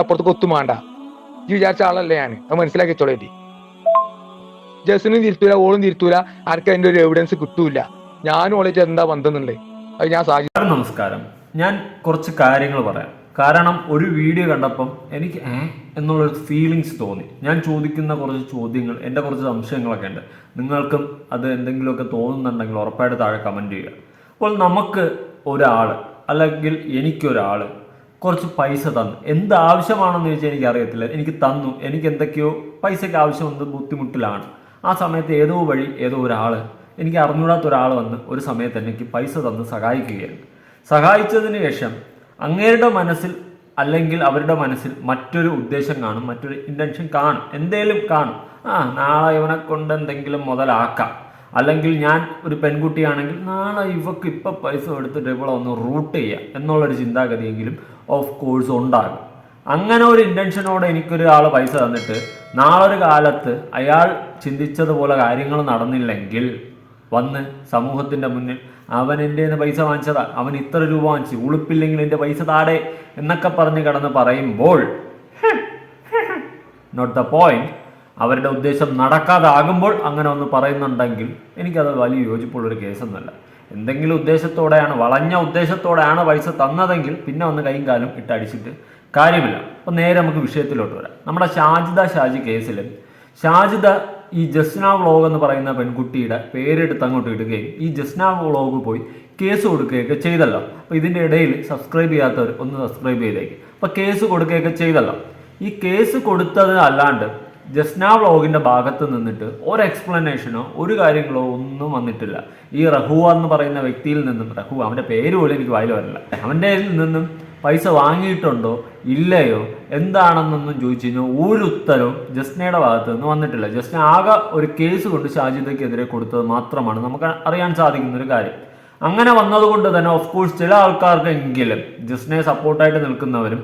അപ്പുറത്ത് കൊത്തും വേണ്ട. ഈ വിചാരിച്ച ആളല്ല ഞാൻ അത് മനസ്സിലാക്കി വെച്ചോളേറ്റി ജസിനും തിരുത്തൂല ഓളും തിരുത്തൂല. ആർക്കും അതിന്റെ ഒരു എവിഡൻസ് കിട്ടൂല ഞാനും ഓളേറ്റ് എന്താ ബന്ധമെന്നുണ്ട് അത് ഞാൻ സാഹചര്യം നമസ്കാരം. ഞാൻ കുറച്ച് കാര്യങ്ങൾ പറയാം. കാരണം ഒരു വീഡിയോ കണ്ടപ്പം എനിക്ക് ഏ എന്നുള്ളൊരു ഫീലിങ്സ് തോന്നി. ഞാൻ ചോദിക്കുന്ന കുറച്ച് ചോദ്യങ്ങൾ എന്റെ കുറച്ച് സംശയങ്ങളൊക്കെ ഉണ്ട്. നിങ്ങൾക്കും അത് എന്തെങ്കിലുമൊക്കെ തോന്നുന്നുണ്ടെങ്കിൽ ഉറപ്പായിട്ട് താഴെ കമന്റ് ചെയ്യുക. അപ്പോൾ നമുക്ക് ഒരാൾ അല്ലെങ്കിൽ എനിക്കൊരാൾ കുറച്ച് പൈസ തന്നു. എന്ത് ആവശ്യമാണെന്ന് ചോദിച്ചാൽ എനിക്ക് അറിയത്തില്ല എനിക്ക് തന്നു. എനിക്ക് എന്തൊക്കെയോ പൈസയ്ക്ക് ആവശ്യമെന്ന് ബുദ്ധിമുട്ടിലാണ്. ആ സമയത്ത് ഏതോ വഴി ഏതോ ഒരാൾ എനിക്ക് അറിഞ്ഞൂടാത്ത ഒരാൾ വന്ന് ഒരു സമയത്ത് എനിക്ക് പൈസ തന്ന് സഹായിക്കുകയാണ് സഹായിച്ചതിന് ശേഷം അങ്ങേരുടെ മനസ്സിൽ അല്ലെങ്കിൽ അവരുടെ മനസ്സിൽ മറ്റൊരു ഉദ്ദേശം കാണും മറ്റൊരു ഇന്റൻഷൻ കാണും. എന്തേലും കാണും. ആ നാളെ ഇവനെ കൊണ്ട് എന്തെങ്കിലും മുതലാക്കാം. അല്ലെങ്കിൽ ഞാൻ ഒരു പെൺകുട്ടിയാണെങ്കിൽ നാളെ ഇവക്ക് ഇപ്പം പൈസ എടുത്തിട്ട് ഇവളെ ഒന്ന് റൂട്ട് ചെയ്യാം. എന്നുള്ളൊരു ചിന്താഗതിയെങ്കിലും ഓഫ് കോഴ്സ് ഉണ്ടാകും. അങ്ങനെ ഒരു ഇന്റൻഷനോടെ എനിക്കൊരാൾ പൈസ തന്നിട്ട് നാളെ ഒരു കാലത്ത് അയാൾ ചിന്തിച്ചതുപോലെ കാര്യങ്ങൾ നടന്നില്ലെങ്കിൽ വന്ന് സമൂഹത്തിന്റെ മുന്നിൽ അവൻ എന്റെ പൈസ വാങ്ങിച്ചതാ അവൻ ഇത്ര രൂപ വാങ്ങിച്ചു ഉളുപ്പില്ലെങ്കിൽ എന്റെ പൈസ താടെ എന്നൊക്കെ പറഞ്ഞ് കിടന്ന് പറയുമ്പോൾ നോട്ട് ദ പോയിന്റ് അവരുടെ ഉദ്ദേശം നടക്കാതാകുമ്പോൾ അങ്ങനെ ഒന്ന് പറയുന്നുണ്ടെങ്കിൽ എനിക്കത് വലിയ യോജിപ്പുള്ളൊരു കേസൊന്നുമല്ല എന്തെങ്കിലും ഉദ്ദേശത്തോടെയാണ് വളഞ്ഞ ഉദ്ദേശത്തോടെയാണ് പൈസ തന്നതെങ്കിൽ പിന്നെ ഒന്ന് കൈയും കാലും ഇട്ടടിച്ചിട്ട് കാര്യമില്ല. അപ്പോൾ നേരെ നമുക്ക് വിഷയത്തിലോട്ട് വരാം. നമ്മുടെ ഷാജിദ ഷാജി കേസിൽ ഷാജിദ ഈ ജസ്ന വ്ളോഗ് എന്ന് പറയുന്ന പെൺകുട്ടിയുടെ പേരെടുത്ത് അങ്ങോട്ട് ഇടുകയും ഈ ജസ്ന വ്ളോഗ് പോയി കേസ് കൊടുക്കുകയൊക്കെ ചെയ്തല്ലോ. അപ്പോൾ ഇതിന്റെ ഇടയിൽ സബ്സ്ക്രൈബ് ചെയ്യാത്തവർ ഒന്ന് സബ്സ്ക്രൈബ് ചെയ്തേക്ക്. അപ്പോൾ കേസ് കൊടുക്കുകയൊക്കെ ചെയ്തല്ലോ. ഈ കേസ് കൊടുത്തത് അല്ലാണ്ട് ജസ്ന വ്ളോഗിന്റെ ഭാഗത്ത് നിന്നിട്ട് ഒരു എക്സ്പ്ലനേഷനോ ഒരു കാര്യങ്ങളോ ഒന്നും വന്നിട്ടില്ല. ഈ റഹുവ എന്ന് പറയുന്ന വ്യക്തിയിൽ നിന്നും റഹു അവന്റെ പേര് പോലും എനിക്ക് വായിൽ വരില്ല അവന്റെ നിന്നും പൈസ വാങ്ങിയിട്ടുണ്ടോ ഇല്ലയോ എന്താണെന്നൊന്നും ചോദിച്ചു കഴിഞ്ഞാൽ ഒരു ഉത്തരവും ജസ്നയുടെ ഭാഗത്ത് നിന്ന് വന്നിട്ടില്ല. ജസ്ന ആകെ ഒരു കേസ് കൊണ്ട് ഷാജിദയ്ക്കെതിരെ കൊടുത്തത് മാത്രമാണ് നമുക്ക് അറിയാൻ സാധിക്കുന്ന ഒരു കാര്യം. അങ്ങനെ വന്നതുകൊണ്ട് തന്നെ ഓഫ് കോഴ്സ് ചില ആൾക്കാർക്കെങ്കിലും ജസ്റ്റിനെ സപ്പോർട്ടായിട്ട് നിൽക്കുന്നവരും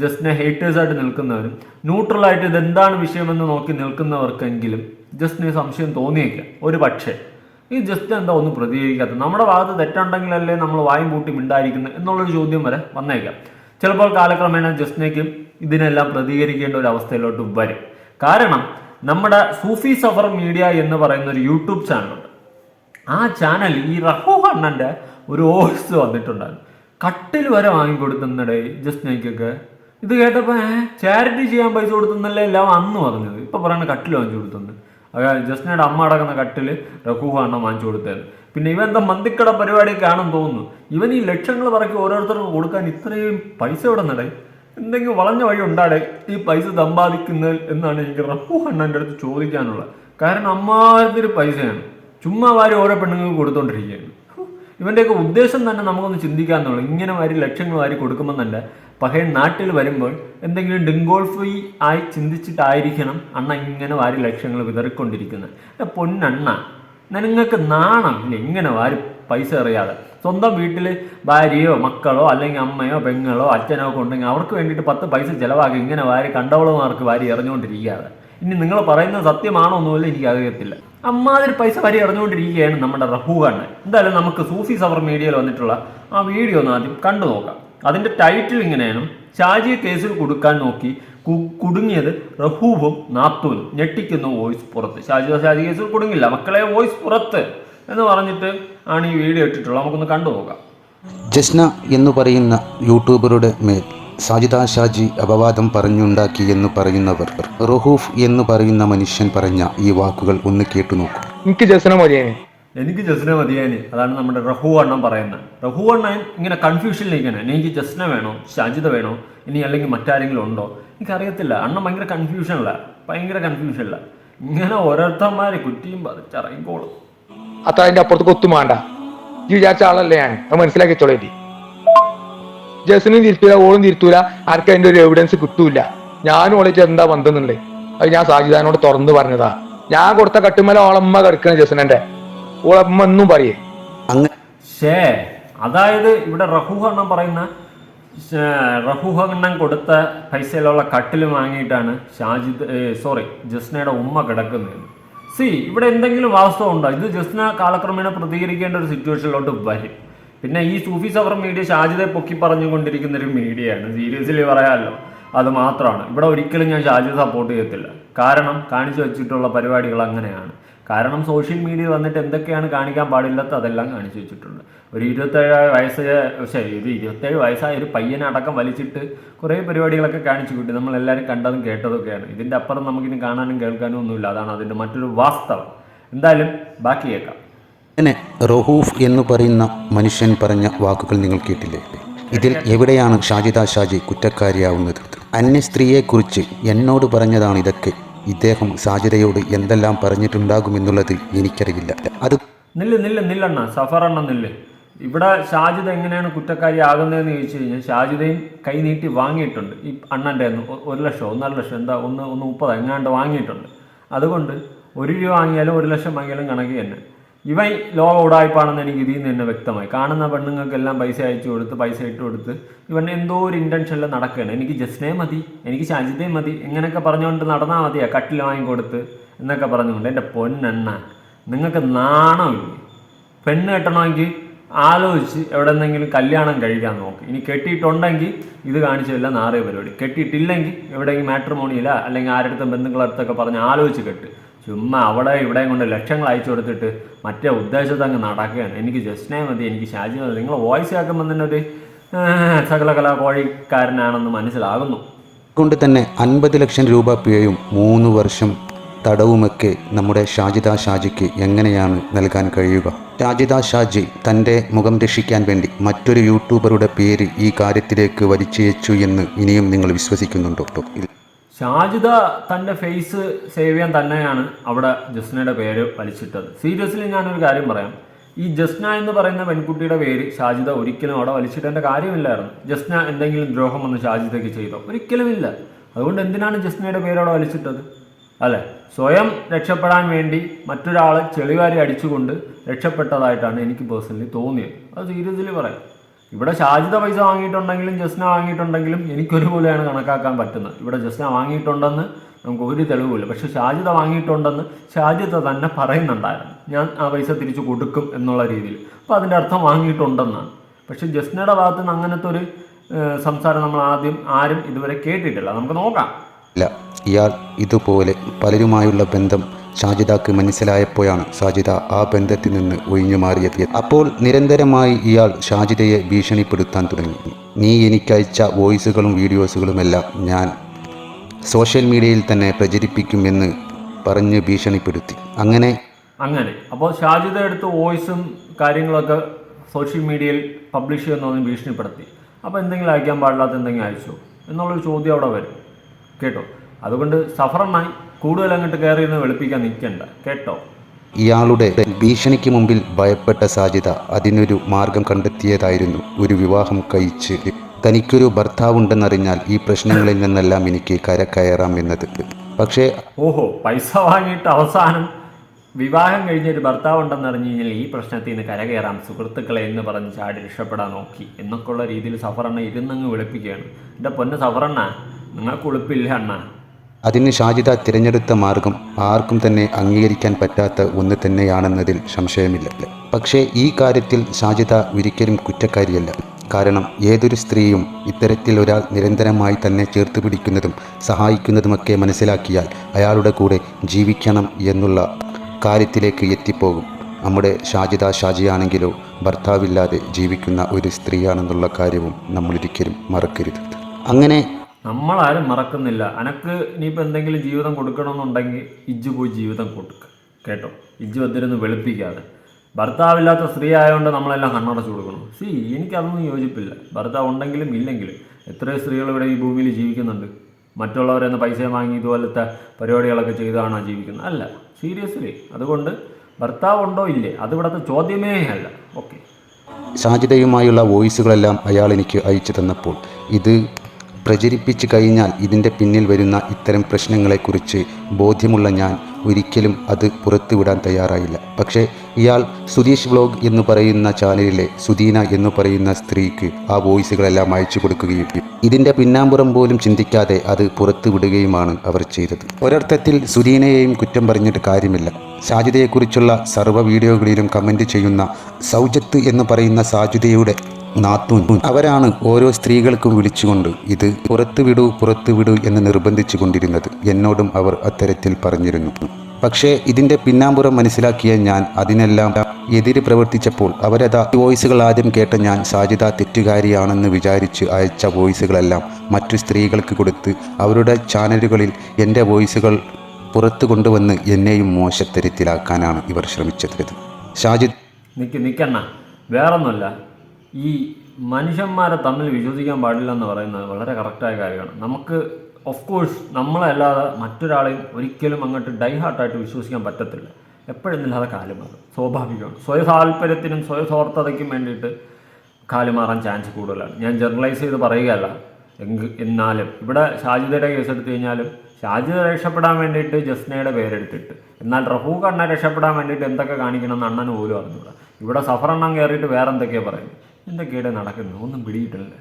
ജസ്റ്റിനെ ഹേറ്റേഴ്സായിട്ട് നിൽക്കുന്നവരും ന്യൂട്രലായിട്ട് ഇതെന്താണ് വിഷയമെന്ന് നോക്കി നിൽക്കുന്നവർക്കെങ്കിലും ജസ്റ്റിന് സംശയം തോന്നിയേക്കാം. ഒരു പക്ഷേ ഈ ജസ്റ്റ് എന്താ ഒന്നും പ്രതികരിക്കാത്തത്? നമ്മുടെ ഭാഗത്ത് തെറ്റുണ്ടെങ്കിലല്ലേ നമ്മൾ വായും പൂട്ടി മിണ്ടായിരിക്കുന്നത് എന്നുള്ളൊരു ചോദ്യം വരെ വന്നേക്കാം. ചിലപ്പോൾ കാലക്രമേണ ജസ്റ്റിനേക്കും ഇതിനെല്ലാം പ്രതികരിക്കേണ്ട ഒരു അവസ്ഥയിലോട്ട് വരും. കാരണം നമ്മുടെ സൂഫി സഫർ മീഡിയ എന്ന് പറയുന്ന ഒരു യൂട്യൂബ് ചാനലുണ്ട് ആ ചാനൽ ഈ റഹു അണ്ണന്റെ ഒരു ഓഴ്സ് വന്നിട്ടുണ്ടായിരുന്നു. കട്ടിൽ വരെ വാങ്ങിക്കൊടുത്തുന്നിടെ ജസ്റ്റ് നൈക്കൊക്കെ ഇത് കേട്ടപ്പോ ചാരിറ്റി ചെയ്യാൻ പൈസ കൊടുത്തുന്നല്ലേ എല്ലാം അന്ന് പറഞ്ഞത്. ഇപ്പൊ പറയുന്നത് കട്ടിൽ വാങ്ങിച്ചു കൊടുത്തെന്ന്. ജസ്നയുടെ അമ്മ അടക്കുന്ന കട്ടിൽ റഹൂഹ അണ്ണൻ വാങ്ങിച്ചു കൊടുത്തത്. പിന്നെ ഇവൻ എന്താ മന്തിക്കട പരിപാടിയൊക്കെ ആണെന്ന് തോന്നുന്നു. ഇവൻ ഈ ലക്ഷങ്ങൾ പറക്കി ഓരോരുത്തർക്കും കൊടുക്കാൻ ഇത്രയും പൈസ ഇവിടെ നടേ എന്തെങ്കിലും വളഞ്ഞ വഴി ഉണ്ടാടെ ഈ പൈസ സമ്പാദിക്കുന്നത് എന്നാണ് എനിക്ക് റഹൂഹ അണ്ണന്റെ അടുത്ത് ചോദിക്കാനുള്ളത്. കാരണം അമ്മാതിരി പൈസയാണ്. ചുമ്മാ വാരി ഓരോ പെണ്ണുങ്ങൾക്ക് കൊടുത്തോണ്ടിരിക്കുകയാണ്. ഇവന്റെയൊക്കെ ഉദ്ദേശം തന്നെ നമുക്കൊന്ന് ചിന്തിക്കാന്നുള്ളൂ ഇങ്ങനെ വാരി ലക്ഷങ്ങൾ വാരി കൊടുക്കുമ്പോൾ തന്നെ നാട്ടിൽ വരുമ്പോൾ എന്തെങ്കിലും ഡിങ്കോൾഫി ആയി ചിന്തിച്ചിട്ടായിരിക്കണം അണ്ണ ഇങ്ങനെ വാരി ലക്ഷങ്ങൾ വിതറിക്കൊണ്ടിരിക്കുന്നത്. പൊന്നണ്ണ നിങ്ങൾക്ക് നാണം ഇല്ല ഇങ്ങനെ വാരി പൈസ എറിയാതെ. സ്വന്തം വീട്ടിൽ ഭാര്യയോ മക്കളോ അല്ലെങ്കിൽ അമ്മയോ പെങ്ങളോ അച്ഛനോ ഒക്കെ ഉണ്ടെങ്കിൽ അവർക്ക് വേണ്ടിയിട്ട് പത്ത് പൈസ ചിലവാക്കി ഇങ്ങനെ വാരി കണ്ടവളമാർക്ക് വാരി എറിഞ്ഞുകൊണ്ടിരിക്കാതെ. ഇനി നിങ്ങൾ പറയുന്നത് സത്യമാണോ ഒന്നുമില്ല എനിക്ക് അറിയത്തില്ല. അമ്മാതിരി പൈസ വരി അറിഞ്ഞുകൊണ്ടിരിക്കുകയാണ് നമ്മുടെ റഹു കണ്ണൻ എന്തായാലും നമുക്ക് സൂഫി സവർ മീഡിയയിൽ വന്നിട്ടുള്ള ആ വീഡിയോ ഒന്ന് ആദ്യം കണ്ടു നോക്കാം. അതിന്റെ ടൈറ്റിൽ ഇങ്ങനെയാണ്. ഷാജിയെ കേസിൽ കൊടുക്കാൻ നോക്കി കുടുങ്ങിയത് റഹൂബും നാത്തൂനും. ഞെട്ടിക്കുന്ന വോയിസ് പുറത്ത്. ഷാജി ഷാജി കേസിൽ കുടുങ്ങില്ല. മക്കളെ വോയിസ് പുറത്ത് എന്ന് പറഞ്ഞിട്ട് ആണ് ഈ വീഡിയോ ഇട്ടിട്ടുള്ളത്. നമുക്കൊന്ന് കണ്ടു നോക്കാം. ജസ്ന എന്ന് പറയുന്ന യൂട്യൂബറുടെ മേൽ സാജിദ ഷാജി അപവാദം പറഞ്ഞുണ്ടാക്കി എന്ന് പറയുന്നവർ. റഹൂഫ് എന്ന് പറയുന്ന മനുഷ്യൻ പറഞ്ഞ ഈ വാക്കുകൾ ഒന്ന് കേട്ടു നോക്കൂ. എനിക്ക് ജസന മതിയേനെ. എനിക്ക് ജസ്ന മതിയാന്. അതാണ് നമ്മുടെ റഹു അണ്ണൻ പറയുന്നത്. റഹു അണ്ണൻ ഇങ്ങനെ കൺഫ്യൂഷനിലേക്കാണ് എനിക്ക് ജസ്ന വേണോ? ഷാജിദ വേണോ? ഇനി അല്ലെങ്കിൽ മറ്റാരെങ്കിലും ഉണ്ടോ? എനിക്കറിയത്തില്ല. അണ്ണൻ ഭയങ്കര കൺഫ്യൂഷനല്ല ഭയങ്കര കൺഫ്യൂഷനില്ല ഇങ്ങനെ ഓരോരുത്തന്മാരെ കുറ്റിയും പതിച്ചറിയുമ്പോൾ അത്ര അതിന്റെ അപ്പുറത്ത് കൊത്തുമാണ്ട. ഈ വിചാരിച്ച ആളല്ലേ ഞാൻ? അത് മനസ്സിലാക്കി വെച്ചോളേറ്റി ജസിനും തിരുത്തൂല ഓളും തിരുത്തൂല ആർക്കും അതിന്റെ ഒരു എവിഡൻസ് കിട്ടൂല. ഞാൻ ഓളിച്ച് എന്താ ബന്ധമെന്നുണ്ട് അത് ഞാൻ സാജിദാനോട് തുറന്നു പറഞ്ഞതാ. ഞാൻ കൊടുത്ത കട്ടുമല ഓളമ്മ കിടക്കണ ജസനന്റെ ഓളമ്മ എന്നും പറയേ. അങ്ങ ഷേ അതായത് ഇവിടെ റഹൂഹ എണ്ണം പറയുന്ന റഹൂഹ എണ്ണം കൊടുത്ത പൈസയിലുള്ള കട്ടിൽ വാങ്ങിയിട്ടാണ് ഷാജിദ് സോറി ജസ്നയുടെ ഉമ്മ കിടക്കുന്നത്. സി ഇവിടെ എന്തെങ്കിലും വാസ്തവം ഉണ്ടോ? ഇത് ജസ്ന കാലക്രമേണ പ്രതികരിക്കേണ്ട ഒരു സിറ്റുവേഷനിലോട്ട് വരും. പിന്നെ ഈ സൂഫി സഫർ മീഡിയ ഷാജിദെ പൊക്കി പറഞ്ഞുകൊണ്ടിരിക്കുന്ന ഒരു മീഡിയയാണ്. സീരിയസ്ലി പറയാമല്ലോ. അത് മാത്രമാണ്. ഇവിടെ ഒരിക്കലും ഞാൻ ഷാജിദ് സപ്പോർട്ട് ചെയ്യത്തില്ല. കാരണം കാണിച്ചു വെച്ചിട്ടുള്ള പരിപാടികൾ അങ്ങനെയാണ്. കാരണം സോഷ്യൽ മീഡിയ വന്നിട്ട് എന്തൊക്കെയാണ് കാണിക്കാൻ പാടില്ലാത്ത അതെല്ലാം കാണിച്ചു വെച്ചിട്ടുണ്ട്. ഒരു ഇരുപത്തേഴ് വയസ്സ് ശരി ഒരു ഇരുപത്തേഴ് വയസ്സായ ഒരു പയ്യനെ അടക്കം വലിച്ചിട്ട് കുറേ പരിപാടികളൊക്കെ കാണിച്ചു കിട്ടി. നമ്മളെല്ലാവരും കണ്ടതും കേട്ടതൊക്കെയാണ്. ഇതിന്റെ അപ്പുറം നമുക്കിനി കാണാനും കേൾക്കാനും ഒന്നുമില്ല. അതാണ് അതിന്റെ മറ്റൊരു വാസ്തവം. എന്തായാലും ബാക്കി കേൾക്കാം. അങ്ങനെ റഹൂഫ് എന്ന് പറയുന്ന മനുഷ്യൻ പറഞ്ഞ വാക്കുകൾ നിങ്ങൾ കേട്ടില്ലേ? ഇതിൽ എവിടെയാണ് ഷാജിദ ഷാജി കുറ്റക്കാരിയാവുന്നത്? അന്യ സ്ത്രീയെക്കുറിച്ച് എന്നോട് പറഞ്ഞതാണ് ഇതൊക്കെ. ഇദ്ദേഹം സാജിദയോട് എന്തെല്ലാം പറഞ്ഞിട്ടുണ്ടാകുമെന്നുള്ളത് എനിക്കറിയില്ല. അത് നില്ല് നില്ല് നില്ലണ്ണ. സഫറണ്ണ നില്ല്. ഇവിടെ ഷാജിദ എങ്ങനെയാണ് കുറ്റക്കാരി ആകുന്നതെന്ന് ചോദിച്ചു കഴിഞ്ഞാൽ ഷാജിദയും കൈ നീട്ടി വാങ്ങിയിട്ടുണ്ട്. ഈ അണ്ണന്റെ ഒരു ലക്ഷം ഒന്നര ലക്ഷം എന്താ ഒന്ന് ഒന്ന് മുപ്പത് എങ്ങാണ്ട് വാങ്ങിയിട്ടുണ്ട്. അതുകൊണ്ട് ഒരു രൂപ വാങ്ങിയാലും ഒരു ലക്ഷം വാങ്ങിയാലും കണക്ക് തന്നെ. ഇവൻ ലോക ഉടായ്പാണെന്ന് എനിക്ക് ഇതിൽ നിന്ന് തന്നെ വ്യക്തമായി. കാണുന്ന പെണ്ണുങ്ങൾക്കെല്ലാം പൈസ അയച്ചു കൊടുത്ത് പൈസ ഇട്ട് കൊടുത്ത് ഇവൻ എന്തോ ഒരു ഇന്റൻഷനിൽ നടക്കുകയാണ്. എനിക്ക് ജസ്നേ മതി എനിക്ക് ഷാജിദേ മതി ഇങ്ങനെയൊക്കെ പറഞ്ഞുകൊണ്ട് നടന്നാൽ മതിയാ കട്ടിൽ വാങ്ങിക്കൊടുത്ത് എന്നൊക്കെ പറഞ്ഞുകൊണ്ട്. എന്റെ പൊന്നെണ്ണ നിങ്ങൾക്ക് നാണമില്ലേ? പെണ്ണ് കെട്ടണമെങ്കിൽ ആലോചിച്ച് എവിടെന്നെങ്കിലും കല്യാണം കഴിക്കാൻ നോക്ക്. ഇനി കെട്ടിയിട്ടുണ്ടെങ്കിൽ ഇത് കാണിച്ചതല്ല നാറിയ പരിപാടി. കെട്ടിയിട്ടില്ലെങ്കിൽ എവിടെയെങ്കിലും മാട്രിമോണിയില അല്ലെങ്കിൽ ആരുടെ അടുത്തും ബന്ധുക്കളടുത്തൊക്കെ പറഞ്ഞ് ആലോചിച്ച് കെട്ട്. ചുമ്മാ അവിടെ ഇവിടെയും കൊണ്ട് ലക്ഷങ്ങൾ അയച്ചു കൊടുത്തിട്ട് മറ്റേ ഉദ്ദേശത്ത് അങ്ങ് നടക്കുകയാണ്. എനിക്ക് ജസ്റ്റിനെ മതി എനിക്ക് ഷാജി മതി. നിങ്ങൾ വോയിസ് കേൾക്കുമ്പോൾ തന്നെ ഒരു സകല കലാ കോഴിക്കാരനാണെന്ന് മനസ്സിലാകുന്നു. കൊണ്ട് തന്നെ അൻപത് ലക്ഷം രൂപ പിഴയും മൂന്ന് വർഷം തടവുമൊക്കെ നമ്മുടെ ഷാജിദ ഷാജിക്ക് എങ്ങനെയാണ് നൽകാൻ കഴിയുക? ഷാജിദ ഷാജി തന്റെ മുഖം രക്ഷിക്കാൻ വേണ്ടി മറ്റൊരു യൂട്യൂബറുടെ പേര് ഈ കാര്യത്തിലേക്ക് വലിച്ചയച്ചു എന്ന് ഇനിയും നിങ്ങൾ വിശ്വസിക്കുന്നുണ്ടോ. ഷാജിദ തന്റെ ഫേസ് സേവ് ചെയ്യാൻ തന്നെയാണ് അവിടെ ജസ്നയുടെ പേര് വലിച്ചിട്ടത്. സീരിയസ്ലി ഞാനൊരു കാര്യം പറയാം. ഈ ജസ്ന എന്ന് പറയുന്ന പെൺകുട്ടിയുടെ പേര് ഷാജിദ ഒരിക്കലും അവിടെ വലിച്ചിട്ടേണ്ട കാര്യമില്ലായിരുന്നു. ജസ്ന എന്തെങ്കിലും ദ്രോഹം വന്ന് ഷാജിദയ്ക്ക് ചെയ്തോ? ഒരിക്കലുമില്ല അതുകൊണ്ട് എന്തിനാണ് ജസ്നയുടെ പേര് അവിടെ വലിച്ചിട്ടത്? അല്ലെ? സ്വയം രക്ഷപ്പെടാൻ വേണ്ടി മറ്റൊരാളെ ചെളിവാരി അടിച്ചുകൊണ്ട് രക്ഷപ്പെട്ടതായിട്ടാണ് എനിക്ക് പേഴ്സണലി തോന്നിയത്. അത് സീരിയസ്ലി പറയാം. ഇവിടെ ഷാജിദ പൈസ വാങ്ങിയിട്ടുണ്ടെങ്കിലും ജസ്ന വാങ്ങിയിട്ടുണ്ടെങ്കിലും എനിക്കൊരുപോലെയാണ് കണക്കാക്കാൻ പറ്റുന്നത്. ഇവിടെ ജസ്ന വാങ്ങിയിട്ടുണ്ടെന്ന് നമുക്ക് ഒരു തെളിവുമില്ല. പക്ഷെ ഷാജിദ വാങ്ങിയിട്ടുണ്ടെന്ന് ഷാജിദ തന്നെ പറയുന്നുണ്ടായിരുന്നു. ഞാൻ ആ പൈസ തിരിച്ചു കൊടുക്കും എന്നുള്ള രീതിയിൽ. അപ്പോൾ അതിന്റെ അർത്ഥം വാങ്ങിയിട്ടുണ്ടെന്നാണ്. പക്ഷെ ജസ്നയുടെ ഭാഗത്ത് നിന്ന് അങ്ങനത്തെ ഒരു സംസാരം നമ്മൾ ആദ്യം ആരും ഇതുവരെ കേട്ടിട്ടില്ല. നമുക്ക് നോക്കാം. ഇല്ല ഇയാൾ ഇതുപോലെ പലരുമായുള്ള ബന്ധം ഷാജിദാക്ക് മനസ്സിലായപ്പോഴാണ് ഷാജിദ ആ ബന്ധത്തിൽ നിന്ന് ഒഴിഞ്ഞു മാറിയത്. അപ്പോൾ നിരന്തരമായി ഇയാൾ ഷാജിദയെ ഭീഷണിപ്പെടുത്താൻ തുടങ്ങി. നീ എനിക്കയച്ച വോയിസുകളും വീഡിയോസുകളുമെല്ലാം ഞാൻ സോഷ്യൽ മീഡിയയിൽ തന്നെ പ്രചരിപ്പിക്കുമെന്ന് പറഞ്ഞ് ഭീഷണിപ്പെടുത്തി. അങ്ങനെ അങ്ങനെ. അപ്പോൾ ഷാജിദ എടുത്ത് വോയിസും കാര്യങ്ങളൊക്കെ സോഷ്യൽ മീഡിയയിൽ പബ്ലിഷ് ചെയ്യുന്ന ഭീഷണിപ്പെടുത്തി. അപ്പോൾ എന്തെങ്കിലും അയക്കാൻ പാടില്ലാത്ത എന്തെങ്കിലും അയച്ചോ? എന്നുള്ളൊരു ചോദ്യം അവിടെ വരും. കേട്ടോ? അതുകൊണ്ട് സഫറനായി കൂടുതൽ അങ്ങോട്ട് കയറി നിന്ന് വെളുപ്പിക്കാൻ നിൽക്കണ്ട. കേട്ടോ? ഇയാളുടെ ഭീഷണിക്ക് മുമ്പിൽ ഭയപ്പെട്ട സാജിത അതിനൊരു മാർഗം കണ്ടെത്തിയതായിരുന്നു. ഒരു വിവാഹം കഴിച്ച് തനിക്കൊരു ഭർത്താവുണ്ടെന്നറിഞ്ഞാൽ ഈ പ്രശ്നങ്ങളിൽ നിന്നെല്ലാം എനിക്ക് കരക്കയറാം എന്നത്. പക്ഷേ ഓഹോ പൈസ വാങ്ങിയിട്ട് അവസാനം വിവാഹം കഴിഞ്ഞ ഒരു ഭർത്താവ് ഉണ്ടെന്ന് അറിഞ്ഞു കഴിഞ്ഞാൽ ഈ പ്രശ്നത്തിൽ നിന്ന് കരകയറാം സുഹൃത്തുക്കളെ എന്ന് പറഞ്ഞ് ചാടി രക്ഷപ്പെടാൻ നോക്കി എന്നൊക്കെയുള്ള രീതിയിൽ സഫറണ്ണ ഇരുന്നങ്ങ് വിളിപ്പിക്കുകയാണ്. എന്റെ പൊന്ന സഫറണ്ണ നിങ്ങൾക്ക് ഉളുപ്പില്ല അണ്ണ. അതിന് ഷാജിദ തിരഞ്ഞെടുത്ത മാർഗം ആർക്കും തന്നെ അംഗീകരിക്കാൻ പറ്റാത്ത ഒന്ന് തന്നെയാണെന്നതിൽ സംശയമില്ല. പക്ഷേ ഈ കാര്യത്തിൽ ഷാജിദ ഒരിക്കലും കുറ്റക്കാരിയല്ല. കാരണം ഏതൊരു സ്ത്രീയും ഇത്തരത്തിൽ ഒരാൾ നിരന്തരമായി തന്നെ ചേർത്ത് പിടിക്കുന്നതും സഹായിക്കുന്നതുമൊക്കെ മനസ്സിലാക്കിയാൽ അയാളുടെ കൂടെ ജീവിക്കണം എന്നുള്ള കാര്യത്തിലേക്ക് എത്തിപ്പോകും. നമ്മുടെ ഷാജിദ ഷാജിയാണെങ്കിലോ ഭർത്താവില്ലാതെ ജീവിക്കുന്ന ഒരു സ്ത്രീയാണെന്നുള്ള കാര്യവും നമ്മളൊരിക്കലും മറക്കരുത്. അങ്ങനെ നമ്മളാരും മറക്കുന്നില്ല. അനക്ക് ഇനിയിപ്പോൾ എന്തെങ്കിലും ജീവിതം കൊടുക്കണമെന്നുണ്ടെങ്കിൽ ഇജ്ജു പോയി ജീവിതം കൊടുക്കുക കേട്ടോ? ഇജ്ജു വന്നിരുന്ന് വെളുപ്പിക്കാതെ. ഭർത്താവില്ലാത്ത സ്ത്രീ ആയതുകൊണ്ട് നമ്മളെല്ലാം കണ്ണടച്ചു കൊടുക്കണം. സി എനിക്കതൊന്നും യോജിപ്പില്ല. ഭർത്താവ് ഉണ്ടെങ്കിലും ഇല്ലെങ്കിലും എത്രയോ സ്ത്രീകൾ ഇവിടെ ഈ ഭൂമിയിൽ ജീവിക്കുന്നുണ്ട്. മറ്റുള്ളവരെ നിന്ന് പൈസ വാങ്ങി ഇതുപോലത്തെ പരിപാടികളൊക്കെ ചെയ്താണോ ജീവിക്കുന്നത്? അല്ല. സീരിയസ്ലി. അതുകൊണ്ട് ഭർത്താവ് ഉണ്ടോ ഇല്ലേ? അതിവിടുത്തെ ചോദ്യമേ അല്ല. ഓക്കെ. സാജിതയുമായുള്ള വോയിസുകളെല്ലാം അയാൾ എനിക്ക് അയച്ചു തന്നപ്പോൾ ഇത് പ്രചരിപ്പിച്ചു കഴിഞ്ഞാൽ ഇതിന്റെ പിന്നിൽ വരുന്ന ഇത്തരം പ്രശ്നങ്ങളെക്കുറിച്ച് ബോധ്യമുള്ള ഞാൻ ഒരിക്കലും അത് പുറത്തുവിടാൻ തയ്യാറായില്ല. പക്ഷേ ഇയാൾ സുധീഷ് വ്ലോഗ് എന്ന് പറയുന്ന ചാനലിലെ സുധീന എന്ന് പറയുന്ന സ്ത്രീക്ക് ആ വോയിസുകളെല്ലാം അയച്ചു കൊടുക്കുകയും ഇതിന്റെ പിന്നാമ്പുറം പോലും ചിന്തിക്കാതെ അത് പുറത്തുവിടുകയുമാണ് അവർ ചെയ്തത്. ഒരർത്ഥത്തിൽ സുധീനയെയും കുറ്റം പറഞ്ഞിട്ട് കാര്യമില്ല. സാജിതയെക്കുറിച്ചുള്ള സർവ വീഡിയോകളിലും കമന്റ് ചെയ്യുന്ന സൗജത്ത് എന്ന് പറയുന്ന സാജിതയുടെ നാത്തൂൻ. അവരാണ് ഓരോ സ്ത്രീകൾക്കും വിളിച്ചുകൊണ്ട് ഇത് പുറത്തു വിടൂ പുറത്തു എന്ന് നിർബന്ധിച്ചു കൊണ്ടിരുന്നത്. എന്നോടും അവർ അത്തരത്തിൽ പറഞ്ഞിരുന്നു. പക്ഷേ ഇതിന്റെ പിന്നാമ്പുറം മനസ്സിലാക്കിയ ഞാൻ അതിനെല്ലാം എതിര് പ്രവർത്തിച്ചപ്പോൾ അവരതാ വോയിസുകൾ ആദ്യം കേട്ട ഞാൻ സാജിത തെറ്റുകാരിയാണെന്ന് വിചാരിച്ച് അയച്ച വോയിസുകളെല്ലാം മറ്റു സ്ത്രീകൾക്ക് കൊടുത്ത് അവരുടെ ചാനലുകളിൽ എന്റെ വോയിസുകൾ പുറത്തു കൊണ്ടുവന്ന് എന്നെയും മോശത്തരത്തിലാക്കാനാണ് ഇവർ ശ്രമിച്ചത്. ഷാജിദ് നിക്ക് നിക്കണ്ണ വേറൊന്നുമല്ല. ഈ മനുഷ്യന്മാരെ തമ്മിൽ വിശ്വസിക്കാൻ പാടില്ല എന്ന് പറയുന്നത് വളരെ കറക്റ്റായ കാര്യമാണ്. നമുക്ക് ഓഫ് കോഴ്സ് നമ്മളല്ലാതെ മറ്റൊരാളെയും ഒരിക്കലും അങ്ങോട്ട് ഡൈ ഹാർട്ടായിട്ട് വിശ്വസിക്കാൻ പറ്റത്തില്ല. എപ്പോഴെന്നില്ലാതെ കാലുമാറും സ്വാഭാവികമാണ് സ്വയ താല്പര്യത്തിനും സ്വയ സ്വാർത്ഥതയ്ക്കും വേണ്ടിയിട്ട് കാലുമാറാൻ ചാൻസ് കൂടുതലാണ്. ഞാൻ ജനറലൈസ് ചെയ്ത് പറയുകയല്ല. എന്നാലും. ഇവിടെ ഷാജിദയുടെ കേസ് എടുത്തു കഴിഞ്ഞാലും ഷാജിദ രക്ഷപ്പെടാൻ വേണ്ടിയിട്ട് ജസ്നയുടെ പേരെടുത്തിട്ട്. എന്നാൽ റഫൂഖ് കണ്ണ രക്ഷപ്പെടാൻ വേണ്ടിയിട്ട് എന്തൊക്കെ കാണിക്കണം എന്ന് അണ്ണന് പോലും അറിഞ്ഞൂടാ. ഇവിടെ സഫറെണ്ണം കയറിയിട്ട് വേറെ എന്തൊക്കെയാണ് പറയുന്നത്? എന്തൊക്കെയാണ് നടക്കുന്നത്? ഒന്നും പിടിയിട്ടില്ല.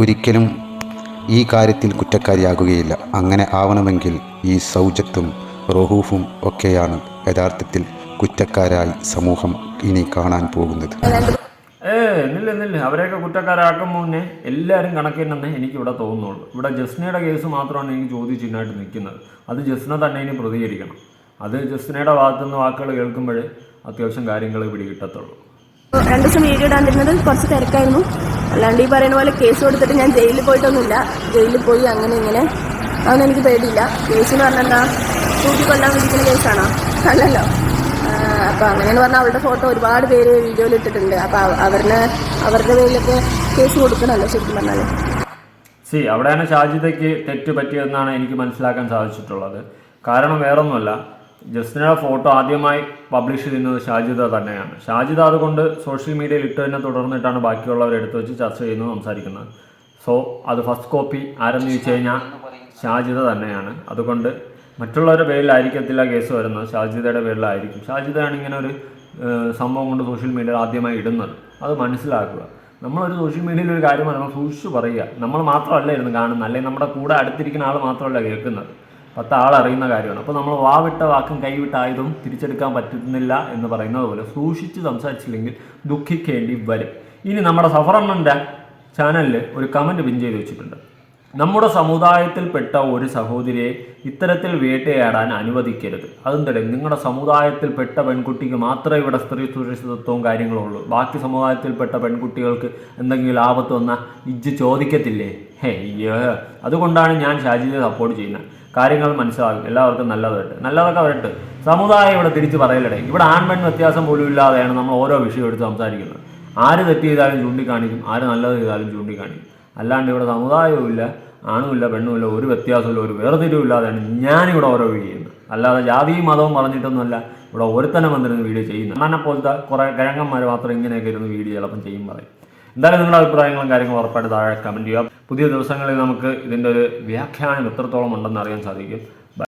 ഒരിക്കലും ഈ കാര്യത്തിൽ കുറ്റക്കാരിയാകുകയില്ല. അങ്ങനെ ആവണമെങ്കിൽ ഈ സൗജത്തും റഹൂഫും ഒക്കെയാണ് യഥാർത്ഥത്തിൽ കുറ്റക്കാരായി സമൂഹം ഇനി കാണാൻ പോകുന്നത്. ഏ അവരെയൊക്കെ കുറ്റക്കാരാക്കും മുന്നേ എല്ലാവരും കണക്കിനെന്നേ എനിക്ക് ഇവിടെ തോന്നുന്നുള്ളൂ. ഇവിടെ ജസ്നയുടെ കേസ് മാത്രമാണ് എനിക്ക് ചോദ്യചിഹ്നമായിട്ട് നിൽക്കുന്നത്. അത് ജസ്ന തന്നെ ഇനി പ്രതികരിക്കണം. അത് ജസ്നയുടെ ഭാഗത്തുനിന്ന് വാക്കുകൾ കേൾക്കുമ്പോഴേ അത്യാവശ്യം കാര്യങ്ങൾ പിടികിട്ടത്തുള്ളൂ. രണ്ടു ദിവസം വീഡിയോ ഇടാണ്ടിരുന്നത് കുറച്ച് തിരക്കായിരുന്നു. അല്ലാണ്ട് ഈ പറയുന്ന പോലെ കേസ് കൊടുത്തിട്ട് ഞാൻ ജയിലിൽ പോയിട്ടൊന്നുമില്ല. ജയിലിൽ പോയി അങ്ങനെ ഇങ്ങനെ. അതൊന്നും എനിക്ക് പേടിയില്ല. കേസ് എന്ന് പറഞ്ഞാൽ എന്താ? തൂക്കി കൊല്ലാൻ വിധിക്കുന്ന കേസാണോ അല്ലല്ലോ. അപ്പൊ അങ്ങനെയെന്ന് പറഞ്ഞാൽ അവളുടെ ഫോട്ടോ ഒരുപാട് പേര് വീഡിയോയിൽ ഇട്ടിട്ടുണ്ട്. അപ്പോൾ അവരുടെ അവരുടെ പേരിലൊക്കെ കേസ് കൊടുക്കണമല്ലോ ശരിക്കും പറഞ്ഞാൽ സി അവിടെയാണ് ഷാജിതയ്ക്ക് തെറ്റ് പറ്റിയതെന്നാണ് എനിക്ക് മനസ്സിലാക്കാൻ സാധിച്ചിട്ടുള്ളത്. കാരണം വേറൊന്നുമല്ല. ജസ്റ്റിനയുടെ ഫോട്ടോ ആദ്യമായി പബ്ലിഷ് ചെയ്യുന്നത് ഷാജിദ തന്നെയാണ്. ഷാജിദ അതുകൊണ്ട് സോഷ്യൽ മീഡിയയിൽ ഇട്ടതിനെ തുടർന്നിട്ടാണ് ബാക്കിയുള്ളവർ എടുത്തു വെച്ച് ചർച്ച ചെയ്യുന്നത് സംസാരിക്കുന്നത്. സോ അത് ഫസ്റ്റ് കോപ്പി ആരെന്ന് ചോദിച്ചു കഴിഞ്ഞാൽ ഷാജിദ തന്നെയാണ്. അതുകൊണ്ട് മറ്റുള്ളവരുടെ പേരിലായിരിക്കത്തില്ല കേസ് വരുന്നത്. ഷാജിദയുടെ പേരിലായിരിക്കും. ഷാജിദയാണ് ഇങ്ങനെ ഒരു സംഭവം കൊണ്ട് സോഷ്യൽ മീഡിയയിൽ ആദ്യമായി ഇടുന്നത്. അത് മനസ്സിലാക്കുക. നമ്മളൊരു സോഷ്യൽ മീഡിയയിൽ ഒരു കാര്യം പറയുമ്പോൾ സൂക്ഷിച്ച് പറയുക. നമ്മൾ മാത്രമല്ല ഇരുന്ന് കാണുന്നത്. അല്ലെങ്കിൽ നമ്മുടെ കൂടെ അടുത്തിരിക്കുന്ന ആൾ മാത്രമല്ല കേൾക്കുന്നത്. പത്ത് ആൾ അറിയുന്ന കാര്യമാണ്. അപ്പോൾ നമ്മൾ വാവിട്ട വാക്കും കൈവിട്ട ആയുധം തിരിച്ചെടുക്കാൻ പറ്റുന്നില്ല എന്ന് പറയുന്നത് പോലെ സൂക്ഷിച്ച് സംസാരിച്ചില്ലെങ്കിൽ ദുഃഖിക്കേണ്ടി വരും. ഇനി നമ്മുടെ സഫറണ്ണന്റെ ചാനലിൽ ഒരു കമന്റ് പിൻ ചെയ്ത് വെച്ചിട്ടുണ്ട്. നമ്മുടെ സമുദായത്തിൽപ്പെട്ട ഒരു സഹോദരിയെ ഇത്തരത്തിൽ വേട്ടയാടാൻ അനുവദിക്കരുത്. അതെന്തടെ നിങ്ങളുടെ സമുദായത്തിൽപ്പെട്ട പെൺകുട്ടിക്ക് മാത്രമേ ഇവിടെ സ്ത്രീ സുരക്ഷിതത്വവും കാര്യങ്ങളും ഉള്ളൂ. ബാക്കി സമുദായത്തിൽപ്പെട്ട പെൺകുട്ടികൾക്ക് എന്തെങ്കിലും ആപത്ത് വന്നാൽ ഇജ്ജ് ചോദിക്കത്തില്ലേ? ഹേ അയ്യോ. അതുകൊണ്ടാണ് ഞാൻ ഷാജിയെ സപ്പോർട്ട് ചെയ്യുന്നത്. കാര്യങ്ങൾ മനസ്സിലാകും എല്ലാവർക്കും നല്ലതായിട്ട്. നല്ലതൊക്കെ വരട്ടെ സമുദായം ഇവിടെ തിരിച്ച് പറയലടേ. ഇവിടെ ആൺപെൺ വ്യത്യാസം പോലും ഇല്ലാതെയാണ് നമ്മൾ ഓരോ വിഷയം എടുത്ത് സംസാരിക്കുന്നത്. ആര് തെറ്റ് ചെയ്താലും ചൂണ്ടിക്കാണിക്കും. ആര് നല്ലത് ചെയ്താലും ചൂണ്ടിക്കാണിക്കും. അല്ലാണ്ട് ഇവിടെ സമുദായവും ഇല്ല ആണുമില്ല പെണ്ണുമില്ല ഒരു വ്യത്യാസമില്ല ഒരു വേർതിരിവും ഇല്ലാതെയാണ് ഞാനിവിടെ ഓരോ വീഡിയോ ചെയ്യുന്നത്. അല്ലാതെ ജാതിയും മതവും പറഞ്ഞിട്ടൊന്നുമല്ല ഇവിടെ ഒരുത്തനം വന്നിരുന്ന് വീഡിയോ ചെയ്യുന്നത്. അണ്ണനെ പോലത്തെ കുറേ കിഴങ്ങന്മാർ മാത്രം ഇങ്ങനെയൊക്കെ ഇരുന്ന് വീഡിയോ ചിലപ്പം ചെയ്യും പറയും. എന്തായാലും നിങ്ങളുടെ അഭിപ്രായങ്ങളും കാര്യങ്ങളും ഉറപ്പായിട്ട് താഴെ കമന്റ് ചെയ്യുക. പുതിയ ദിവസങ്ങളിൽ നമുക്ക് ഇതിന്റെ ഒരു വ്യാഖ്യാനം എത്രത്തോളം ഉണ്ടെന്ന് അറിയാൻ സാധിക്കും.